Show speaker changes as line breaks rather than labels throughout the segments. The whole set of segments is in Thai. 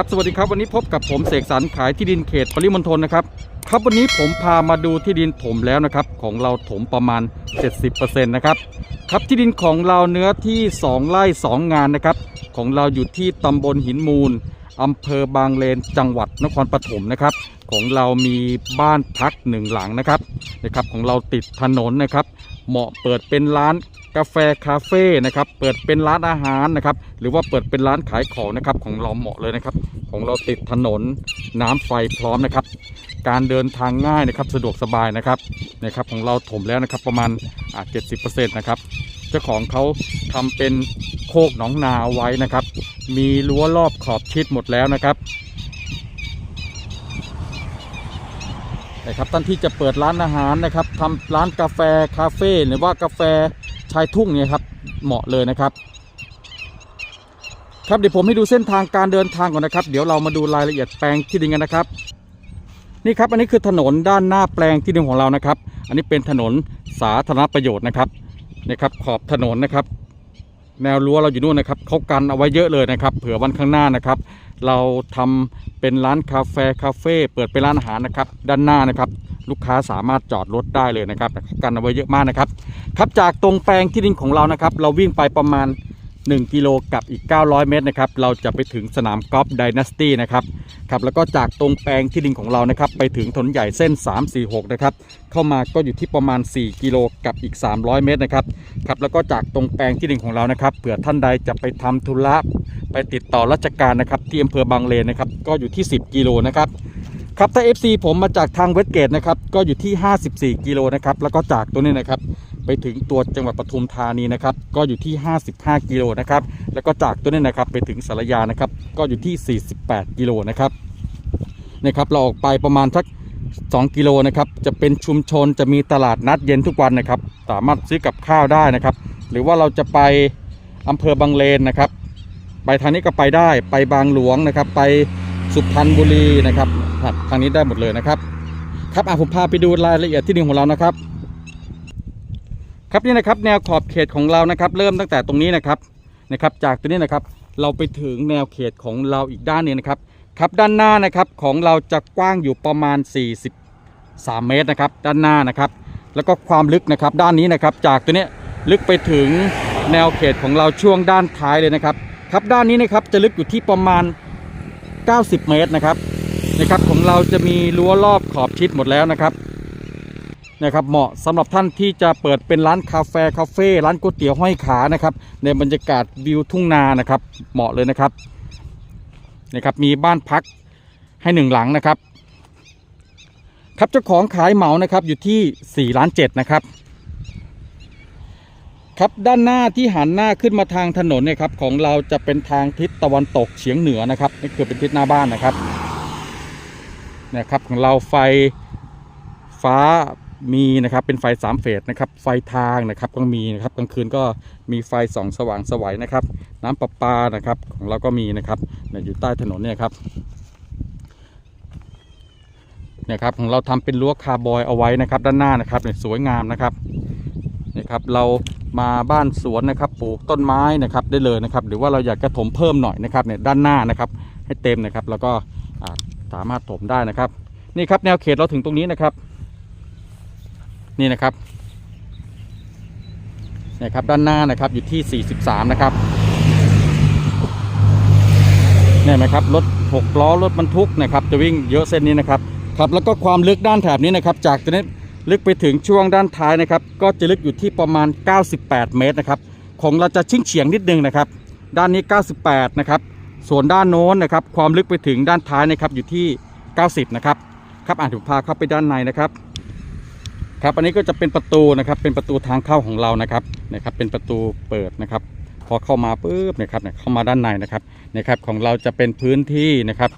ครับสวัสดีครับวันนี้พบกับผมเสกสรรขายที่ดินเขตปริมณฑลนะครับครับวันนี้ผมพามาดูที่ดินถมแล้วนะครับ ของเราถมประมาณ 70%นะครับครับที่ดินของเราเนื้อที่ 2ไร่2 งานนะครับ ของเราอยู่ที่ตำบลหินมูลอำเภอบางเลนจังหวัดนครปฐมนะครับ ของเรามีบ้านพักหนึ่งหลังนะครับนะครับ ของเราติดถนนนะครับ เหมาะเปิดเป็นร้าน กาแฟคาเฟ่นะครับเปิดเป็นร้านอาหารนะครับหรือว่าเปิดเป็นร้านขายของนะครับของเราเหมาะเลยนะครับ ของเราติดถนนน้ำไฟพร้อมนะครับ การเดินทางง่ายนะครับสะดวกสบายนะครับนะครับของเราถมแล้วนะครับประมาณอ่า70%นะครับเจ้าของเขาทำเป็นโคกหนองนาเอาไว้นะครับ มีรั้วรอบขอบชิดหมดแล้วนะครับนะครับท่านที่จะเปิดร้านอาหารนะครับทำร้านกาแฟคาเฟ่หรือว่ากาแฟ ชายทุ่งเนี่ยครับเหมาะเลยนะครับ ครับเดี๋ยวผมให้ดูเส้นทางการเดินทางก่อนนะครับ เดี๋ยวเรามาดูรายละเอียดแปลงที่ดินกันนะครับ นี่ครับอันนี้คือถนนด้านหน้าแปลงที่ดินของเรานะครับ อันนี้เป็นถนนสาธารณประโยชน์นะครับนะครับขอบถนนนะครับ แนวรั้วเราอยู่นู่นนะครับเขากันเอาไว้เยอะเลยนะครับ เผื่อวันข้างหน้านะครับ เราทำเป็นร้านคาเฟ่คาเฟ่เปิดเป็นร้านอาหารนะครับ ด้านหน้านะครับ ลูกค้าสามารถจอดรถได้เลยนะครับเขากันเอาไว้เยอะมากนะครับ ครับจากตรงแปลงที่ดินของเรานะครับ เราวิ่งไปประมาณ 1 กิโลกับอีก 900 เมตรนะครับ เราจะไปถึงสนามกอล์ฟไดนาสตี้นะครับครับแล้วก็จากตรงแปลงที่ดินของเรานะครับ ไปถึงถนนใหญ่เส้น 346 นะครับ เข้ามาก็อยู่ที่ประมาณ 4 กิโลกับอีก 300 เมตรนะครับครับแล้วก็จากตรงแปลงที่ดินของเรานะครับเผื่อท่านใดจะไปทำธุระไปติดต่อราชการนะครับที่อำเภอบางเลนนะครับ ก็อยู่ที่ 10 กิโลนะครับ ครับถ้า FC ผมมาจากทางเวสเกตนะครับก็อยู่ที่ 54 กิโลนะครับแล้วก็จากตัวนี้นะครับไปถึงตัวจังหวัดปทุมธานีนะครับก็อยู่ที่ 55 กิโลนะครับแล้วก็จากตัวนี้นะครับไปถึงสารยานะครับก็อยู่ที่ 48 กิโลนะครับนะครับเราออกไปประมาณสัก2 กิโลนะครับจะเป็นชุมชนจะมีตลาดนัดเย็นทุกวันนะครับสามารถซื้อกับข้าวได้นะครับ หรือว่าเราจะไปอำเภอบางเลนนะครับ ไปทางนี้ก็ไปได้ไปบางหลวงนะครับ ไปสุพรรณบุรีนะครับ ครับทางนี้ได้หมดเลยนะครับ ครับอะผมพาไปดูรายละเอียดที่ดินของเรานะครับ ครับนี่นะครับ แนวขอบเขตของเรานะครับ เริ่มตั้งแต่ตรงนี้นะครับนะครับ จากตัวนี้นะครับ เราไปถึงแนวเขตของเราอีกด้านนึงนะครับ ครับด้านหน้านะครับของเราจะกว้างอยู่ประมาณ 43 เมตรนะครับ ด้านหน้านะครับ แล้วก็ความลึกนะครับด้านนี้นะครับ จากตัวนี้ลึกไปถึงแนวเขตของเราช่วงด้านท้ายเลยนะครับ ครับด้านนี้นะครับจะลึกอยู่ที่ประมาณ 90 เมตรนะครับ นะครับของเราจะมีรั้วรอบขอบชิดหมดแล้วนะครับนะครับเหมาะสำหรับท่านที่จะเปิดเป็นร้านคาเฟ่คาเฟ่ร้านก๋วยเตี๋ยวห้อยขานะครับ ในบรรยากาศวิวทุ่งนานะครับ เหมาะเลยนะครับนะครับ มีบ้านพักให้หนึ่งหลังนะครับ ครับเจ้าของขายเหมานะครับอยู่ที่ 4 ล้าน7นะครับ ครับด้านหน้าที่หันหน้าขึ้นมาทางถนนเนี่ยครับของเราจะเป็นทางทิศตะวันตกเฉียงเหนือนะครับนี่คือเป็นทิศหน้าบ้านนะครับ นะครับของเราไฟฟ้ามีนะครับเป็นไฟสามเฟสนะครับไฟทางนะครับก็มีนะครับกลางคืนก็มีไฟส่องสว่างสวัยนะครับ น้ำประปานะครับ ของเราก็มีนะครับเนี่ยอยู่ใต้ถนนเนี่ยครับเนี่ยครับของเราทำเป็นรั้วคาร์บอยเอาไว้นะครับ ด้านหน้านะครับเนี่ยสวยงามนะครับเนี่ยครับเรามาบ้านสวนนะครับปลูกต้นไม้นะครับได้เลยนะครับ หรือว่าเราอยากจะถมเพิ่มหน่อยนะครับเนี่ยด้านหน้านะครับ ให้เต็มนะครับแล้วก็ สามารถถมได้นะครับ นี่ครับแนวเขตเราถึงตรงนี้นะครับ นี่นะครับนี่ครับด้านหน้านะครับอยู่ที่ 43 นะครับเนี่ยไหมครับรถ6ล้อรถบรรทุกนะครับจะวิ่งเยอะเส้นนี้นะครับครับแล้วก็ความลึกด้านแถบนี้นะครับ จากตัวนี้ลึกไปถึงช่วงด้านท้ายนะครับ ก็จะลึกอยู่ที่ประมาณ 98 เมตรนะครับ ของเราจะชิ่งเฉียงนิดนึงนะครับ ด้านนี้ 98 นะครับ ส่วนด้านโน้นนะครับความลึกไปถึงด้านท้ายนะครับอยู่ที่ 90 นะครับครับอ่านถูกพาเข้าไปด้านในนะครับครับอันนี้ก็จะเป็นประตูนะครับเป็นประตูทางเข้าของเรานะครับนะครับ เป็นประตูเปิดนะครับ พอเข้ามาปุ๊บนะครับเข้ามาด้านในนะครับนะครับของเราจะเป็นพื้นที่นะครับ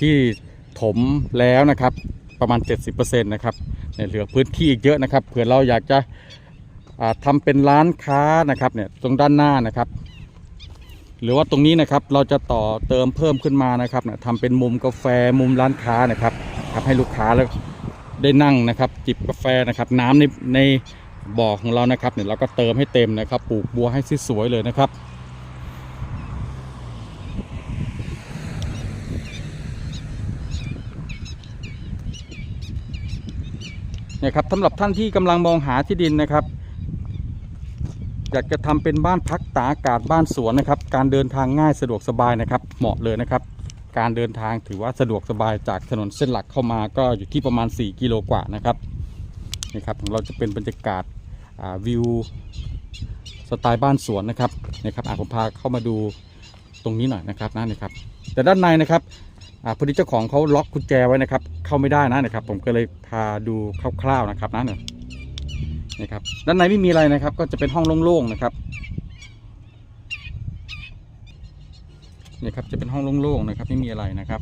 ที่ถมแล้วนะครับประมาณ 70%นะครับเนี่ยเหลือพื้นที่อีกเยอะนะครับเผื่อเราอยากจะอ่าทำเป็นร้านค้านะครับเนี่ยตรงด้านหน้านะครับ หรือว่าตรงนี้นะครับเราจะต่อเติมเพิ่มขึ้นมานะครับนะทำเป็นมุมกาแฟมุมร้านค้านะครับครับให้ลูกค้าแล้วได้นั่งนะครับ จิบกาแฟนะครับ น้ำในในบ่อของเรานะครับเนี่ยเราก็เติมให้เต็มนะครับ ปลูกบัวให้สวยๆเลยนะครับนะครับสำหรับท่านที่กำลังมองหาที่ดินนะครับ อยากจะทำเป็นบ้านพักตากอากาศบ้านสวนนะครับ การเดินทางง่ายสะดวกสบายนะครับ เหมาะเลยนะครับ การเดินทางถือว่าสะดวกสบายจากถนนเส้นหลักเข้ามาก็อยู่ที่ประมาณ 4 กิโลกว่านะครับนี่ครับของเราจะเป็นบรรยากาศาวิวสไตล์บ้านสวนนะครับนะครับอะผมพาเข้ามาดูตรงนี้หน่อยนะครับนะนี่ครับ แต่ด้านในนะครับอพอดีเจ้าของเขาล็อกกุญแจไว้นะครับ เข้าไม่ได้นะนะครับ ผมก็เลยพาดูคร่าวๆนะครับนะเนี่ย นี่ครับด้านในไม่มีอะไรนะครับ ก็จะเป็นห้องโล่งๆนะครับนี่ครับจะเป็นห้องโล่งๆนะครับ ไม่มีอะไรนะครับ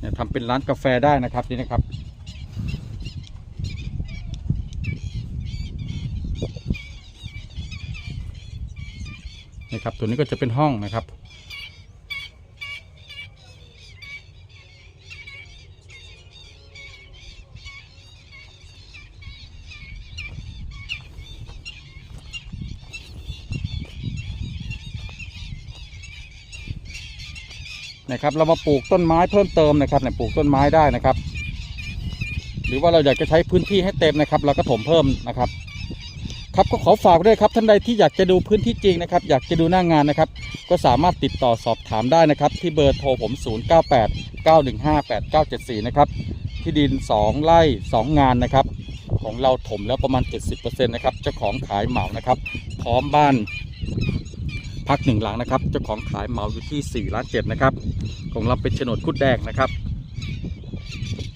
เนี่ยทำเป็นร้านกาแฟได้นะครับนี่นะครับนะครับตัวนี้ก็จะเป็นห้องนะครับ นะครับ เรามาปลูกต้นไม้เพิ่มเติมนะครับเนี่ยปลูกต้นไม้ได้นะครับ หรือว่าเราอยากจะใช้พื้นที่ให้เต็มนะครับ เราก็ถมเพิ่มนะครับ ครับก็ขอฝากด้วยครับท่านใดที่อยากจะดูพื้นที่จริงนะครับ อยากจะดูหน้างงานนะครับ ก็สามารถติดต่อสอบถามได้นะครับ ที่เบอร์โทรผม 098 915 8974 นะครับที่ดิน 2 ไร่ 2 งานนะครับ ของเราถมแล้วประมาณ 70%นะครับเจ้าของขายเหมานะครับ พร้อมบ้าน พักหนึ่งหลังนะครับ เจ้าของขายเหมาอยู่ที่ 4 ล้าน7นะครับ ของเราเป็นโฉนดคุดแดงนะครับ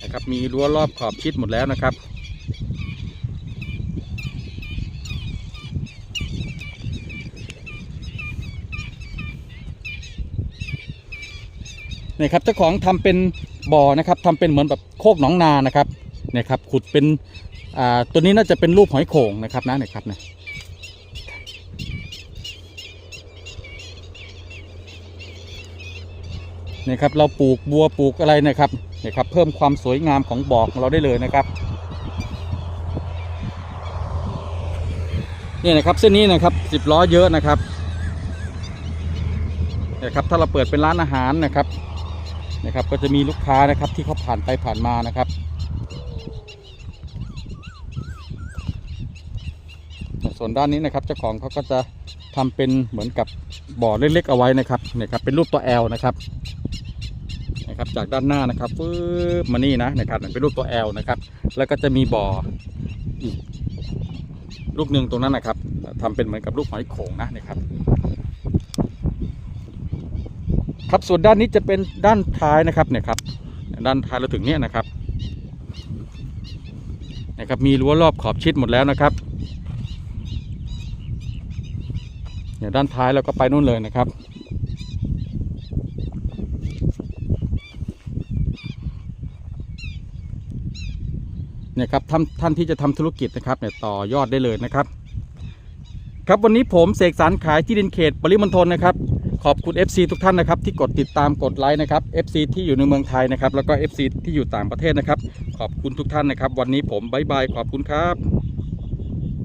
นะครับ มีรั้วรอบขอบชิดหมดแล้วนะครับนี่ครับเจ้าของทำเป็นบ่อนะครับทำเป็นเหมือนแบบโคกหนองนานะครับเนี่ยครับขุดเป็นอ่าตัวนี้น่าจะเป็นรูปหอยโข่งนะครับนะเนี่ยครับเนี่ย นี่ยครับ เราปลูกบัวปลูกอะไรนะครับเนี่ยครับ เพิ่มความสวยงามของบ่อของเราได้เลยนะครับเนี่ยนะครับเส้นนี้นะครับสิบล้อเยอะนะครับเนี่ยครับถ้าเราเปิดเป็นร้านอาหารนะครับนะครับ ก็จะมีลูกค้านะครับที่เขาผ่านไปผ่านมานะครับส่วนด้านนี้นะครับเจ้าของเขาก็จะทำเป็นเหมือนกับบ่อเล็กๆเอาไว้นะครับเนี่ยครับเป็นรูปตัว L นะครับ นะครับ จากด้านหน้านะครับปึ๊บมานี่นะนะครับเป็นรูปตัว L นะครับ แล้วก็จะมีบ่ออีกลูกหนึ่งตรงนั้นนะครับทำเป็นเหมือนกับลูกหอยโขงนะนะครับ ครับส่วนด้านนี้จะเป็นด้านท้ายนะครับเนี่ยครับ ด้านท้ายเราถึงเนี่ยนะครับนะครับ มีรั้วรอบขอบชิดหมดแล้วนะครับเนี่ยด้านท้ายเราก็ไปนู่นเลยนะครับ เนี่ยครับท่านท่านที่จะทำธุรกิจนะครับเนี่ยต่อยอดได้เลยนะครับ ครับวันนี้ผมเสกสรรขายที่ดินเขตปริมณฑลนะครับ ขอบคุณ FC ทุกท่านนะครับ ที่กดติดตามกดไลค์นะครับ FC ที่อยู่ในเมืองไทยนะครับ แล้วก็ FC ที่อยู่ต่างประเทศนะครับ ขอบคุณทุกท่านนะครับ วันนี้ผมบายบายขอบคุณครับ